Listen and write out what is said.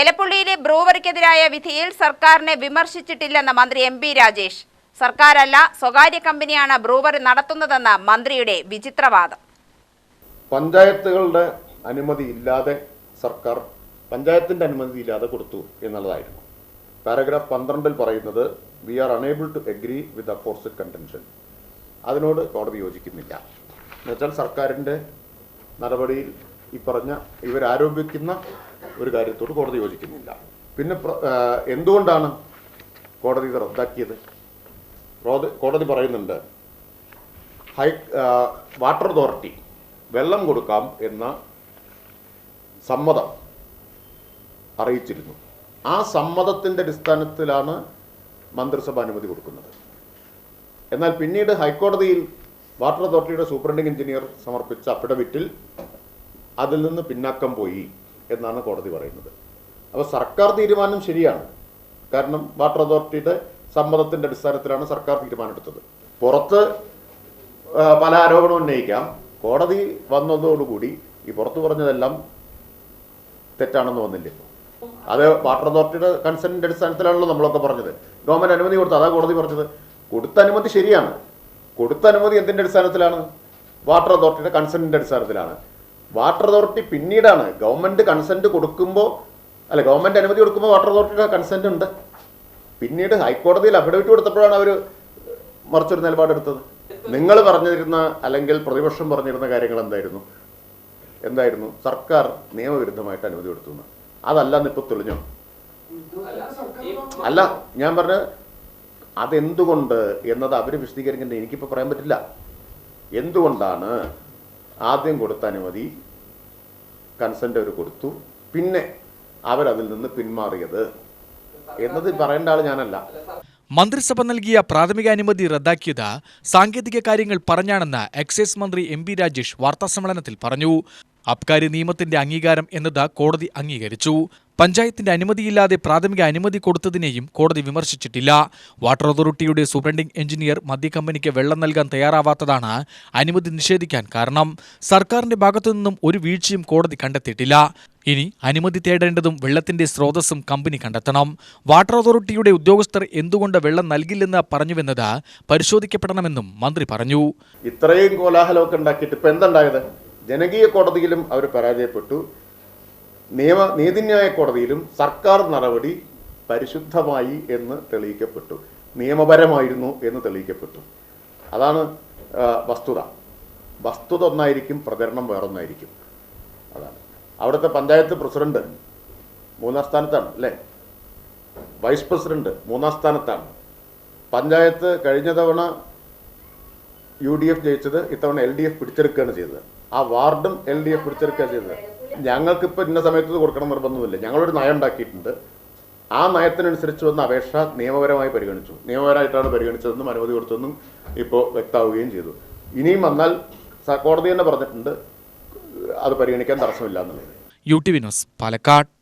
എലപ്പുള്ളിയിലെ ബ്രൂവറിക്കെതിരായ വിധിയിൽ സർക്കാരിനെ വിമർശിച്ചിട്ടില്ലെന്ന് മന്ത്രി എം പി രാജേഷ്. സർക്കാരല്ല സ്വകാര്യ കമ്പനിയാണ് ബ്രൂവറി നടത്തുന്നതെന്ന് മന്ത്രിയുടെ വിചിത്രവാദം. പഞ്ചായത്തുകളുടെ അനുമതി ഇല്ലാതെ സർക്കാർ പഞ്ചായത്തിന്റെ അനുമതി ഇല്ലാതെ കൊടുത്തു എന്നുള്ളതായിരുന്നു. പാരഗ്രാഫ് പന്ത്രണ്ടിൽ പറയുന്നത് we are unable to agree with opposite contention അതിനോട് കോടതി യോജിക്കുന്നില്ല. എന്നുവെച്ചാൽ സർക്കാരിന്റെ നടപടിയിൽ ഈ പറഞ്ഞ ഇവരാരോപിക്കുന്ന ഒരു കാര്യത്തോട് കോടതി യോജിക്കുന്നില്ല. പിന്നെ എന്തുകൊണ്ടാണ് കോടതി ഇത് റദ്ദാക്കിയത്? കോടതി- പറയുന്നുണ്ട് ഹൈ വാട്ടർ അതോറിറ്റി വെള്ളം കൊടുക്കാം എന്ന സമ്മതം അറിയിച്ചിരുന്നു. ആ സമ്മതത്തിന്റെ അടിസ്ഥാനത്തിലാണ് മന്ത്രിസഭ അനുമതി കൊടുക്കുന്നത്. എന്നാൽ പിന്നീട് ഹൈക്കോടതിയിൽ വാട്ടർ അതോറിറ്റിയുടെ സൂപ്രണ്ടിംഗ് എഞ്ചിനീയർ സമർപ്പിച്ച അഫിഡവിറ്റിൽ അതിൽ നിന്ന് പിന്നാക്കം പോയി. എന്നാണ് കോടതി പറയുന്നത്. അപ്പോൾ സർക്കാർ തീരുമാനം ശരിയാണ്. കാരണം വാട്ടർ അതോറിറ്റിയുടെ സമ്മതത്തിന്റെ അടിസ്ഥാനത്തിലാണ് സർക്കാർ തീരുമാനമെടുത്തത്. പുറത്ത് പല ആരോപണവും ഉന്നയിക്കാം. കോടതി വന്നതോടുകൂടി ഈ പുറത്ത് പറഞ്ഞതെല്ലാം തെറ്റാണെന്ന് വന്നില്ല? അത് വാട്ടർ അതോറിറ്റിയുടെ കൺസെന്റിന്റെ അടിസ്ഥാനത്തിലാണല്ലോ നമ്മളൊക്കെ പറഞ്ഞത്. ഗവൺമെന്റ് അനുമതി കൊടുത്തു അതാ കോടതി പറഞ്ഞത്. കൊടുത്ത അനുമതി ശരിയാണ്. കൊടുത്ത അനുമതി എന്തിന്റെ അടിസ്ഥാനത്തിലാണ്? വാട്ടർ അതോറിറ്റിയുടെ കൺസെന്റിന്റെ അടിസ്ഥാനത്തിലാണ്. വാട്ടർ അതോറിറ്റി പിന്നീടാണ്. ഗവൺമെന്റ് കൺസെന്റ് കൊടുക്കുമ്പോൾ അല്ല ഗവൺമെന്റ് അനുമതി കൊടുക്കുമ്പോൾ വാട്ടർ അതോറിറ്റിയുടെ കൺസെന്റ് ഉണ്ട്. പിന്നീട് ഹൈക്കോടതിയിൽ അഫിഡവിറ്റ് കൊടുത്തപ്പോഴാണ് അവർ മറിച്ചൊരു നിലപാടെടുത്തത് നിങ്ങൾ പറഞ്ഞിരുന്ന അല്ലെങ്കിൽ പ്രതിപക്ഷം പറഞ്ഞിരുന്ന കാര്യങ്ങൾ എന്തായിരുന്നു? എന്തായിരുന്നു? സർക്കാർ നിയമവിരുദ്ധമായിട്ട് അനുമതി കൊടുത്തു അതല്ല അതല്ലെന്ന് ഇപ്പൊ തെളിഞ്ഞോ? അല്ല ഞാൻ പറഞ്ഞ അതെന്തുകൊണ്ട് എന്നത് അവർ വിശദീകരിക്കേണ്ടത് എനിക്കിപ്പോൾ പറയാൻ പറ്റില്ല. എന്തുകൊണ്ടാണ് ആദ്യം കൊടുത്ത അനുമതി കൺസെന്റ് അവർ കൊടുത്തു. പിന്നെ അവരതിൽ നിന്ന് പിന്മാറിയത്. എന്നത് പറയേണ്ട ആൾ ഞാനല്ല. മന്ത്രിസഭ നൽകിയ പ്രാഥമിക അനുമതി റദ്ദാക്കിയത് സാങ്കേതിക കാര്യങ്ങൾ പറഞ്ഞാണെന്ന് എക്സൈസ് മന്ത്രി എം പി രാജേഷ് വാർത്താസമ്മേളനത്തിൽ പറഞ്ഞു. അബ്കാരി നിയമത്തിന്റെ അംഗീകാരം എന്നത് കോടതി അംഗീകരിച്ചു. പഞ്ചായത്തിന്റെ അനുമതിയില്ലാതെ പ്രാഥമിക അനുമതി കൊടുത്തതിനെയും കോടതി വിമർശിച്ചിട്ടില്ല. വാട്ടർ അതോറിറ്റിയുടെ സൂപ്രണ്ടിംഗ് എഞ്ചിനീയർ മദ്യക്കമ്പനിക്ക് വെള്ളം നൽകാൻ തയ്യാറാവാത്തതാണ് അനുമതി നിഷേധിക്കാൻ കാരണം. സർക്കാരിന്റെ ഭാഗത്തുനിന്നും ഒരു വീഴ്ചയും കോടതി കണ്ടെത്തിയിട്ടില്ല. ഇനി അനുമതി തേടേണ്ടതും വെള്ളത്തിന്റെ സ്രോതസ്സും കമ്പനി കണ്ടെത്തണം. വാട്ടർ അതോറിറ്റിയുടെ ഉദ്യോഗസ്ഥർ എന്തുകൊണ്ട് വെള്ളം നൽകില്ലെന്ന് പറഞ്ഞുവെന്നത് പരിശോധിക്കപ്പെടണമെന്നും മന്ത്രി പറഞ്ഞു. ഇത്രയും കോലാഹലമൊക്കെ ഉണ്ടാക്കിയിട്ട് ഇപ്പൊ എന്തുണ്ടായത്? ജനകീയ കോടതിയിലും അവർ പരാജയപ്പെട്ടു. നിയമ നീതിന്യായ കോടതിയിലും സർക്കാർ നടപടി പരിശുദ്ധമായി എന്ന് തെളിയിക്കപ്പെട്ടു. നിയമപരമായിരുന്നു എന്ന് തെളിയിക്കപ്പെട്ടു. അതാണ് വസ്തുത. വസ്തുത ഒന്നായിരിക്കും പ്രചരണം വേറൊന്നായിരിക്കും. അതാണ്. അവിടുത്തെ പഞ്ചായത്ത് പ്രസിഡന്റ് മൂന്നാം സ്ഥാനത്താണ് അല്ലേ? വൈസ് പ്രസിഡന്റ് മൂന്നാം സ്ഥാനത്താണ്. പഞ്ചായത്ത് കഴിഞ്ഞ തവണ യു ഡി എഫ് ജയിച്ചത് ഇത്തവണ എൽ ഡി എഫ് പിടിച്ചെടുക്കുകയാണ് ചെയ്തത്. ആ വാർഡും എൽ ഡി എഫ് പിടിച്ചെടുക്കുകയാണ് ചെയ്തത്. ഞങ്ങൾക്കിപ്പോൾ ഇന്ന സമയത്ത് കൊടുക്കണം നിർബന്ധമില്ല. ഞങ്ങളൊരു നയം ഉണ്ടാക്കിയിട്ടുണ്ട്. ആ നയത്തിനനുസരിച്ച് വന്ന അപേക്ഷ നിയമപരമായി പരിഗണിച്ചു. നിയമപരമായിട്ടാണ് പരിഗണിച്ചതെന്നും അനുമതി കൊടുത്തതെന്നും ഇപ്പോൾ വ്യക്തമാവുകയും ചെയ്തു. ഇനിയും വന്നാൽ കോടതി തന്നെ പറഞ്ഞിട്ടുണ്ട് അത് പരിഗണിക്കാൻ തടസ്സമില്ല എന്നുള്ളത്. യു ടി വിനോസ് പാലക്കാട്.